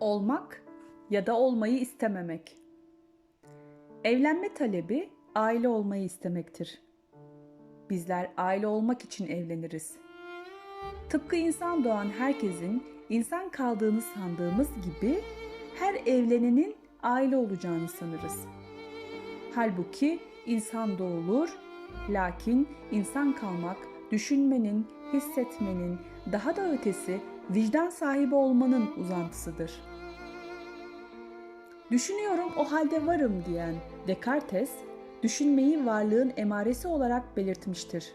Olmak ya da olmayı istememek. Evlenme talebi aile olmayı istemektir. Bizler aile olmak için evleniriz. Tıpkı insan doğan herkesin insan kaldığını sandığımız gibi her evlenenin aile olacağını sanırız. Halbuki insan doğulur, lakin insan kalmak, düşünmenin, hissetmenin, daha da ötesi vicdan sahibi olmanın uzantısıdır. Düşünüyorum o halde varım diyen Descartes, düşünmeyi varlığın emaresi olarak belirtmiştir.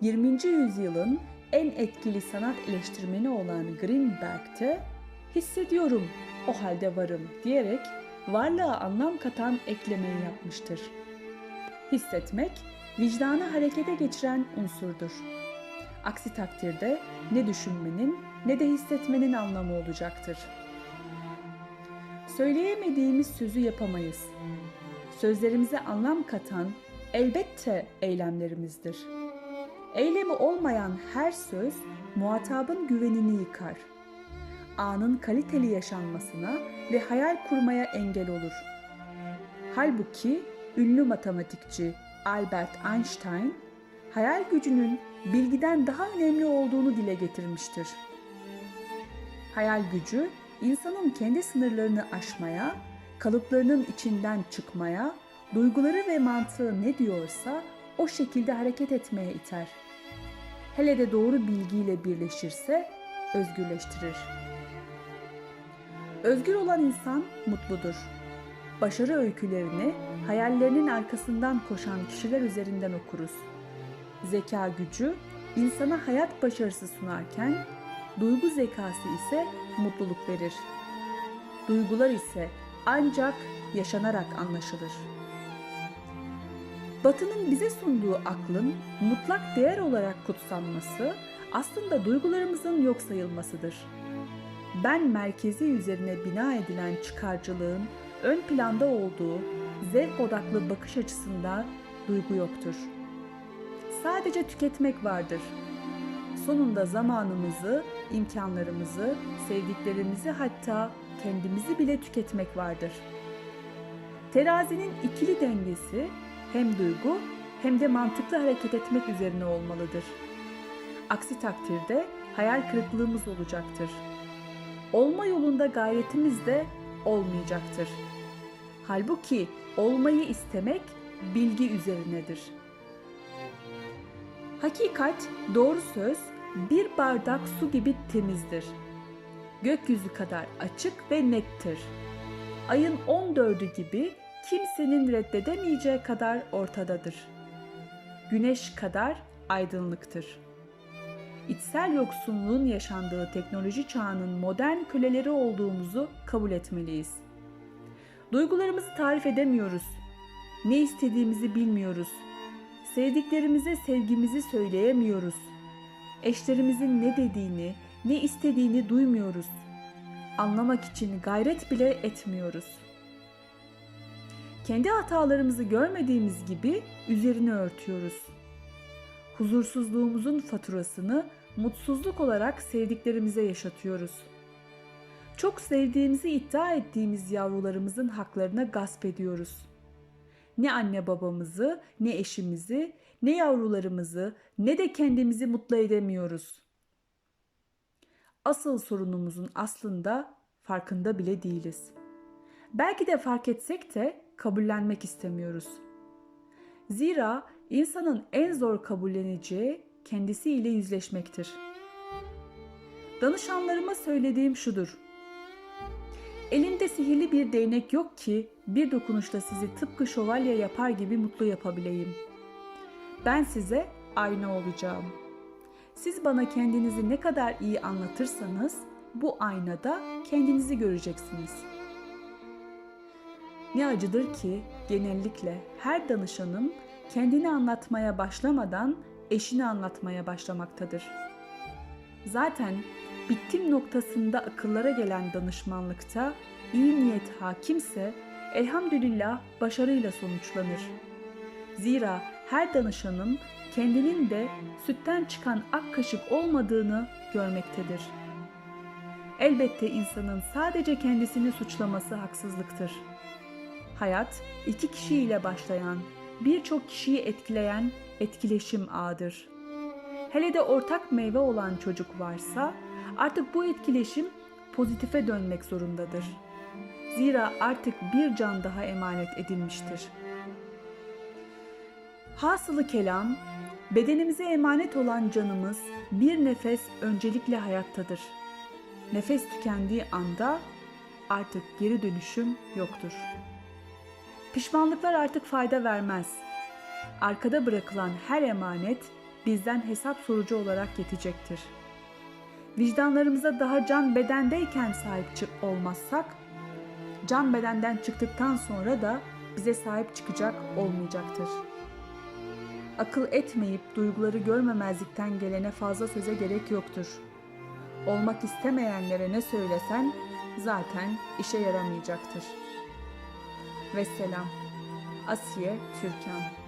20. yüzyılın en etkili sanat eleştirmeni olan Greenberg de hissediyorum o halde varım diyerek varlığa anlam katan eklemeyi yapmıştır. Hissetmek, vicdanı harekete geçiren unsurdur. Aksi takdirde ne düşünmenin ne de hissetmenin anlamı olacaktır. Söyleyemediğimiz sözü yapamayız. Sözlerimize anlam katan elbette eylemlerimizdir. Eylemi olmayan her söz muhatabın güvenini yıkar. Anın kaliteli yaşanmasına ve hayal kurmaya engel olur. Halbuki ünlü matematikçi Albert Einstein hayal gücünün bilgiden daha önemli olduğunu dile getirmiştir. Hayal gücü insanın kendi sınırlarını aşmaya, kalıplarının içinden çıkmaya, duyguları ve mantığı ne diyorsa o şekilde hareket etmeye iter. Hele de doğru bilgiyle birleşirse özgürleştirir. Özgür olan insan mutludur. Başarı öykülerini hayallerinin arkasından koşan kişiler üzerinden okuruz. Zeka gücü insana hayat başarısı sunarken duygu zekası ise mutluluk verir. Duygular ise ancak yaşanarak anlaşılır. Batı'nın bize sunduğu aklın mutlak değer olarak kutsanması aslında duygularımızın yok sayılmasıdır. Ben merkezi üzerine bina edilen çıkarcılığın ön planda olduğu zevk odaklı bakış açısında duygu yoktur. Sadece tüketmek vardır. Sonunda zamanımızı, imkanlarımızı, sevdiklerimizi hatta kendimizi bile tüketmek vardır. Terazinin ikili dengesi hem duygu hem de mantıklı hareket etmek üzerine olmalıdır. Aksi takdirde hayal kırıklığımız olacaktır. Olma yolunda gayretimiz de olmayacaktır. Halbuki olmayı istemek bilgi üzerinedir. Hakikat, doğru söz bir bardak su gibi temizdir. Gökyüzü kadar açık ve nettir. Ayın 14'ü gibi kimsenin reddedemeyeceği kadar ortadadır. Güneş kadar aydınlıktır. İçsel yoksunluğun yaşandığı teknoloji çağının modern köleleri olduğumuzu kabul etmeliyiz. Duygularımızı tarif edemiyoruz. Ne istediğimizi bilmiyoruz. Sevdiklerimize sevgimizi söyleyemiyoruz. Eşlerimizin ne dediğini, ne istediğini duymuyoruz. Anlamak için gayret bile etmiyoruz. Kendi hatalarımızı görmediğimiz gibi üzerini örtüyoruz. Huzursuzluğumuzun faturasını mutsuzluk olarak sevdiklerimize yaşatıyoruz. Çok sevdiğimizi iddia ettiğimiz yavrularımızın haklarına gasp ediyoruz. Ne anne babamızı, ne eşimizi, ne yavrularımızı, ne de kendimizi mutlu edemiyoruz. Asıl sorunumuzun aslında farkında bile değiliz. Belki de fark etsek de kabullenmek istemiyoruz. Zira insanın en zor kabulleneceği kendisiyle yüzleşmektir. Danışanlarıma söylediğim şudur. Elimde sihirli bir değnek yok ki bir dokunuşla sizi tıpkı şövalye yapar gibi mutlu yapabileyim. Ben size ayna olacağım. Siz bana kendinizi ne kadar iyi anlatırsanız bu aynada kendinizi göreceksiniz. Ne acıdır ki genellikle her danışanım kendini anlatmaya başlamadan eşini anlatmaya başlamaktadır. Zaten bittim noktasında akıllara gelen danışmanlıkta iyi niyet hakimse elhamdülillah başarıyla sonuçlanır. Zira her danışanın kendinin de sütten çıkan ak kaşık olmadığını görmektedir. elbette insanın sadece kendisini suçlaması haksızlıktır. Hayat iki kişiyle başlayan, birçok kişiyi etkileyen etkileşim ağıdır. Hele de ortak meyve olan çocuk varsa artık bu etkileşim pozitife dönmek zorundadır. Zira artık bir can daha emanet edilmiştir. Hasılı kelam, bedenimize emanet olan canımız bir nefes öncelikle hayattadır. Nefes tükendiği anda artık geri dönüşüm yoktur. Pişmanlıklar artık fayda vermez. Arkada bırakılan her emanet bizden hesap sorucu olarak yetecektir. Vicdanlarımıza daha can bedendeyken sahip çık olmazsak, can bedenden çıktıktan sonra da bize sahip çıkacak olmayacaktır. Akıl etmeyip duyguları görmemezlikten gelene fazla söze gerek yoktur. Olmak istemeyenlere ne söylesen zaten işe yaramayacaktır. Vesselam Asiye Türkan